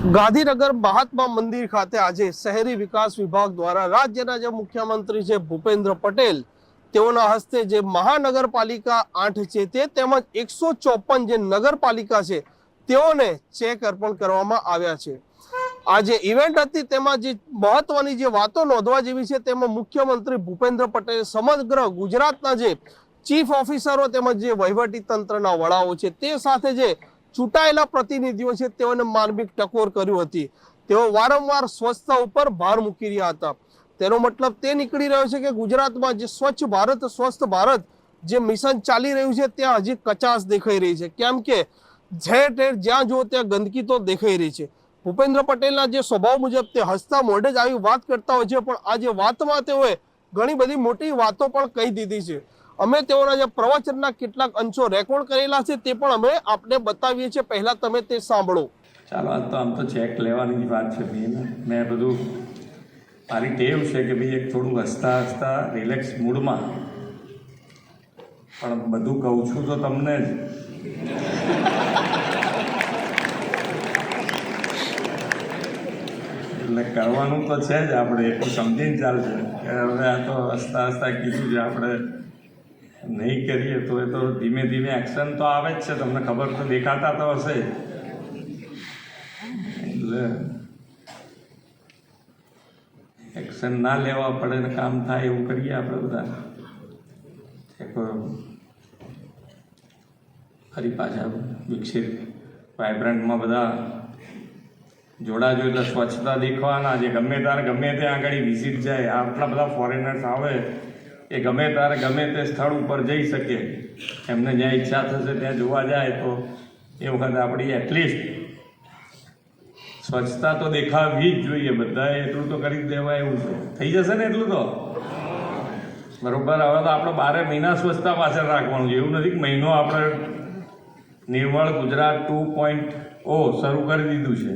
ગાંધીનગર મહાત્મા મંદિર ખાતે આજે શહેરી વિકાસ વિભાગ દ્વારા રાજ્યના જે મુખ્યમંત્રી છે ભૂપેન્દ્ર પટેલ, તેઓના હસ્તે જે મહાનગરપાલિકા આઠ છે તે તેમજ એકસો ચોપન જે નગરપાલિકા છે તેઓને ચેક અર્પણ કરવામાં આવ્યા છે. આ જે ઇવેન્ટ હતી તેમાં જે મહત્વની જે વાતો નોંધવા જેવી છે તેમાં મુખ્યમંત્રી ભૂપેન્દ્ર પટેલ સમગ્ર ગુજરાતના જે ચીફ ઓફિસરો તેમજ જે વહીવટી તંત્રના વડાઓ છે તે સાથે જે ચૂંટાયેલા પ્રતિનિધિઓ છે, તેઓને માર્મિક ટકોર કર્યું હતી. તેઓ વારંવાર સ્વચ્છતા ઉપર ભાર મૂકી રહ્યા હતા. તેનો મતલબ તે નીકળી રહ્યો છે કે ગુજરાતમાં જે સ્વચ્છ ભારત, સ્વસ્થ ભારત જે મિશન ચાલી રહ્યું છે, ત્યાં હજી કચાશ દેખાઈ રહી છે. કેમ કે ઝેર ઠેર જ્યાં જુઓ ત્યાં ગંદકી તો દેખાઈ રહી છે. ભૂપેન્દ્ર પટેલના જે સ્વભાવ મુજબ તે હસતા મોઢે જ આવી વાત કરતા હોય છે, પણ આ જે વાતમાં તેઓએ ઘણી બધી મોટી વાતો પણ કહી દીધી છે. અમે તેઓના જે પ્રવચનના કેટલાક અંશો રેકોર્ડ કરેલા છે તે પણ અમે આપને બતાવીએ છીએ. પહેલા તમે તે સાંભળો. ચાલો આજ તો આમ તો ચેક લેવાની જ વાત છે મેન મેં બધું મારી ટેવ છે કે ભાઈ એક થોડું હસતા હસતા રિલેક્સ મૂડમાં પણ બધું કહું છું તો તમને જ. એટલે કરવાનું તો છે જ આપણે, એટલું સમજીને ચાલશે. કે હવે આ તો હસતા હસતા કીધું છે આપણે. નહીં કરીએ તો એ તો ધીમે ધીમે એક્શન તો આવે જ છે. તમને ખબર તો દેખાતા તો હશે. એટલે એક્શન ના લેવા પડે ને કામ થાય એવું કરીએ આપણે બધા. ફરી પાછા વિકસિત વાઇબ્રન્ટમાં બધા જોડાજો એટલે સ્વચ્છતા દેખવાના. જે ગમે ત્યારે ગમે ત્યાં આગળ વિઝિટ જાય. આટલા બધા ફોરેનર્સ આવે. એ ગમે ત્યારે ગમે તે સ્થળ ઉપર જઈ શકે એમને જ્યાં ઈચ્છા થશે ત્યાં જોવા જાય તો એ વખતે આપણી એટલીસ્ટ સ્વચ્છતા તો દેખાવી જ જોઈએ. બધાએ એટલું તો કરી દેવાય એવું છે. થઈ જશે ને એટલું તો? બરોબર. હવે તો આપણે બારે મહિના સ્વચ્છતા પાછળ રાખવાનું છે. એવું નથી કે મહિનો આપણે Nirmal Gujarat two point O શરૂ કરી દીધું છે.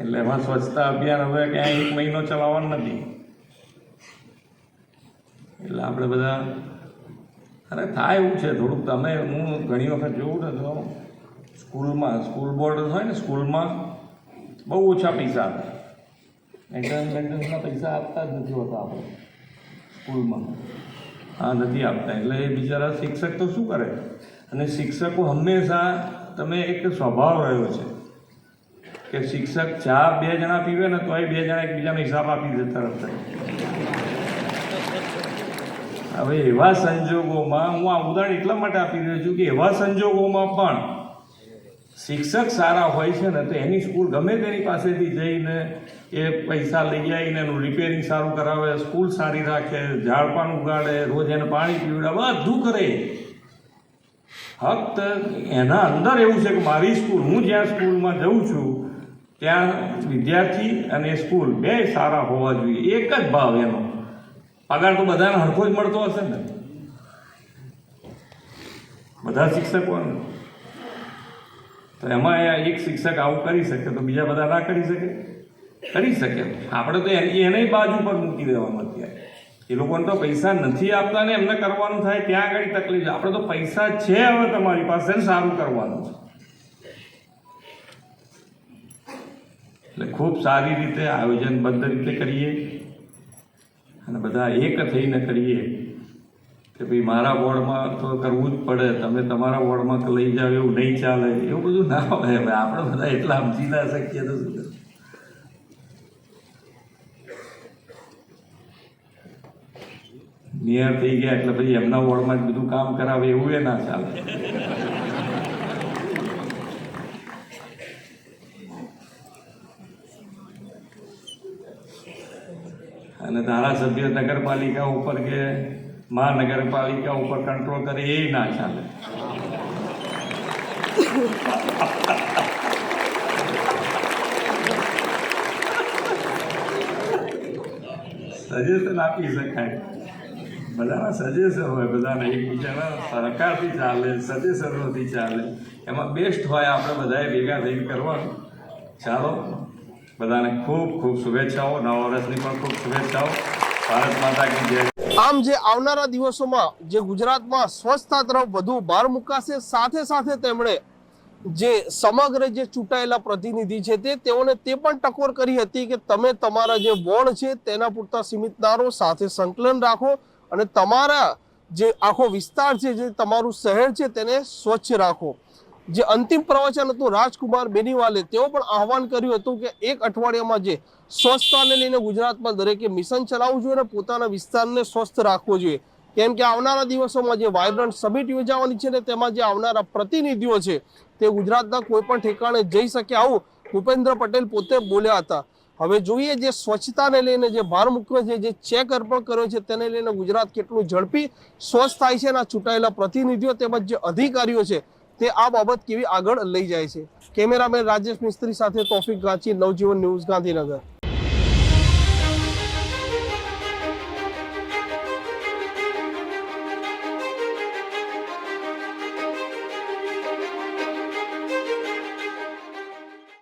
એટલે એમાં સ્વચ્છતા અભિયાન હવે ક્યાંય એક મહિનો ચલાવવાનું નથી. એટલે આપણે બધા અરે થાય એવું છે, થોડુંક તમે હું ઘણી વખત જોઉં ને તો સ્કૂલમાં સ્કૂલ બોર્ડ હોય ને, સ્કૂલમાં બહુ ઓછા પૈસા આપે. એન્ટ્રન્સ મેન્ટેનન્સના પૈસા આપતા જ નથી હોતા આપણે, સ્કૂલમાં. હા, નથી આપતા. એટલે એ બિચારા શિક્ષક તો શું કરે? અને શિક્ષકો હંમેશા તમે એક સ્વભાવ રહ્યો છે કે શિક્ષક ચા બે જણા પીવે ને તોય બે જણા એકબીજાને હિસાબ આપી દે તરત જ. હવે એવા સંજોગોમાં હું આ ઉદાહરણ એટલા માટે આપી રહ્યો છું કે એવા સંજોગોમાં પણ શિક્ષક સારા હોય છે ને તો એની સ્કૂલ ગમે તેની પાસેથી જઈને એ પૈસા લઈ આવીને એનું રિપેરિંગ સારું કરાવે, સ્કૂલ સારી રાખે, ઝાડપાન ઉગાડે, રોજ એને પાણી પીવડાવે, બધું કરે. ફક્ત એના અંદર એવું છે કે મારી સ્કૂલ, હું જ્યાં સ્કૂલમાં જઉં છું, ત્યાં વિદ્યાર્થી અને સ્કૂલ બે સારા હોવા જોઈએ. એક જ ભાવ એનો. પગાર તો બધાને હરખો જ મળતો હશે ને. બધા શિક્ષકોને તો એમાં એક શિક્ષક આવું કરી શકે, તો બીજા બધા ના કરી શકે? કરી શકે. આપણે તો એની બાજુ પર મૂકી દેવાનું અત્યારે. એ લોકોને તો પૈસા નથી આપતા ને એમને કરવાનું થાય, ત્યાં આગળ તકલીફ છે. આપણે તો પૈસા છે હવે તમારી પાસે સારું કરવાનું છે. એટલે ખૂબ સારી રીતે આયોજનબદ્ધ રીતે કરીએ. અને બધા એક થઈને કરીએ કે ભાઈ મારા વોર્ડમાં તો કરવું જ પડે. તમે તમારા વોર્ડમાં લઈ જાઓ, એવું નહીં ચાલે. એવું બધું ના હોય. હવે આપણે બધા એટલા સમજી ના શકીએ તો શું નિયર થઈ ગયા એટલે પછી એમના વોર્ડમાં જ બધું કામ કરાવે એવું એ ના ચાલે. અને ધારાસભ્ય નગરપાલિકા ઉપર કે મહાનગરપાલિકા ઉપર કંટ્રોલ કરે એ ના ચાલે. સજેશન આપી શકાય. બધાના સજેશન હોય, બધાને એકબીજાના સહકારથી ચાલે સજેશનોથી ચાલે. એમાં બેસ્ટ હોય આપણે બધાએ ભેગા થઈને કરવાનું. ચાલો. બધાને ખૂબ ખૂબ શુભેચ્છાઓ. નવા વર્ષની પણ ખૂબ શુભેચ્છાઓ. ભારત માતા કી જય. આમ જે આવનારા દિવસોમાં જે ગુજરાતમાં સ્વચ્છતા તરફ વધુ ભાર મુકાશે, સાથે સાથે તેમણે જે સમગ્ર જે ચૂંટાયેલા પ્રતિનિધિ છે તે, તેઓને તે પણ ટકોર કરી હતી કે તમે તમારા જે વોર્ડ છે તેના પૂરતા સીમિત રહો, સાથે સંકલન રાખો અને તમારા જે આખો વિસ્તાર છે, જે તમારું શહેર છે તેને સ્વચ્છ રાખો. જે અંતિમ પ્રવચન હતું, રાજકુમાર બેનીવાલે, તેઓ પણ આહવાન કર્યું હતું કે એક અઠવાડિયામાં જે સ્વચ્છતાને લઈને ગુજરાતમાં દરેકે મિશન ચલાવવું જોઈએ અને પોતાના વિસ્તારને સ્વસ્થ રાખવો જોઈએ. કેમ કે આવનારા દિવસોમાં જે વાયબ્રન્ટ સમિટ યોજાવાની છે ને, તેમાં જે આવનારા પ્રતિનિધિઓ છે, તે ગુજરાતના કોઈ પણ ઠેકાણે જઈ શકે આવું ભૂપેન્દ્ર પટેલ પોતે બોલ્યા હતા. હવે જોઈએ જે સ્વચ્છતાને લઈને જે ભાર મૂક્યો છે જે ચેક અર્પણ કર્યો છે, તેને લઈને ગુજરાત કેટલું ઝડપી સ્વચ્છ થાય છે અને ચૂંટાયેલા પ્રતિનિધિઓ તેમજ જે અધિકારીઓ છે તે આ બાબત કેવી આગળ લઈ જાય છે? કેમેરામેન રાજેશ મિસ્ત્રી સાથે તોફિક ગાંચી, નવજીવન ન્યૂઝ ગાંધીનગર.